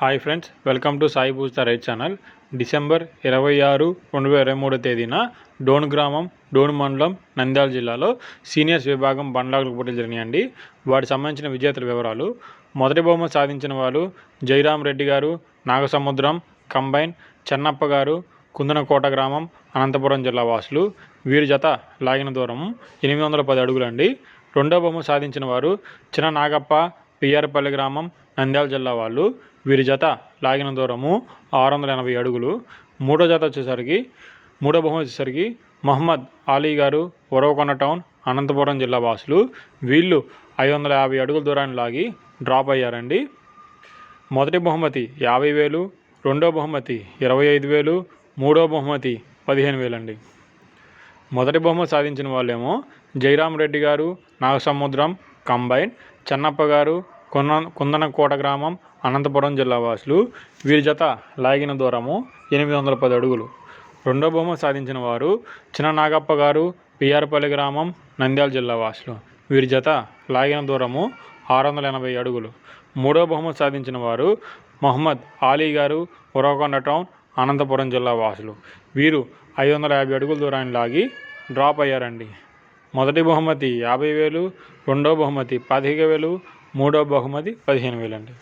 Hi friends welcome to Sai Poojitha right channel December ఇరవై ఆరు రెండు వేల ఇరవై మూడో తేదీన డోన్ గ్రామం డోన్ మండలం నంద్యాల జిల్లాలో సీనియర్స్ విభాగం బండ్లాగులకు పోటీలు జరిగినాయండి. వాటికి సంబంధించిన విజేతల వివరాలు మొదటి బహుమతి సాధించిన వారు జయరాం రెడ్డి గారు నాగసముద్రం కంబైన్ చెన్నప్ప గారు కుందనకోట గ్రామం అనంతపురం జిల్లా వాసులు. వీరి జత లాగిన దూరం ఎనిమిది వందల పది అడుగులండి. రెండో బహుమతి సాధించిన వారు చిన్న నాగప్ప పిఆర్పల్లి గ్రామం నంద్యాల జిల్లా వాళ్ళు. వీరి జత లాగిన దూరము ఆరు వందల ఎనభై అడుగులు. మూడో జత వచ్చేసరికి మూడో బహుమతి వచ్చేసరికి మహమ్మద్ అలీ గారు ఒరవకొండ టౌన్ అనంతపురం జిల్లా వాసులు. వీళ్ళు ఐదు వందల యాభై అడుగుల దూరాన్ని లాగి డ్రాప్ అయ్యారండి. మొదటి బహుమతి యాభై వేలు రెండో బహుమతి ఇరవై ఐదు వేలు మూడో బహుమతి పదిహేను వేలండి. మొదటి బహుమతి సాధించిన వాళ్ళేమో జయరాం రెడ్డి గారు నాగసముద్రం కంబైన్ చెన్నప్ప గారు కుంద కుందనకోట గ్రామం అనంతపురం జిల్లా వాసులు. వీరి జత లాగిన దూరము ఎనిమిది వందల పది అడుగులు. రెండో బహుమతి సాధించిన వారు చిన్న నాగప్ప గారు పిఆర్పల్లి గ్రామం నంద్యాల జిల్లా వాసులు. వీరి జత లాగిన దూరము ఆరు వందల ఎనభై అడుగులు. మూడో బహుమతి సాధించిన వారు మహమ్మద్ ఆలీ గారు ఉరవకొండ టౌన్ అనంతపురం జిల్లా వాసులు. వీరు ఐదు వందల యాభై అడుగుల దూరాన్ని లాగి డ్రాప్ అయ్యారండి. మొదటి బహుమతి యాభై వేలు రెండో బహుమతి పదిహేను వేలు మూడో బహుమతి పదిహేను వేలు అండి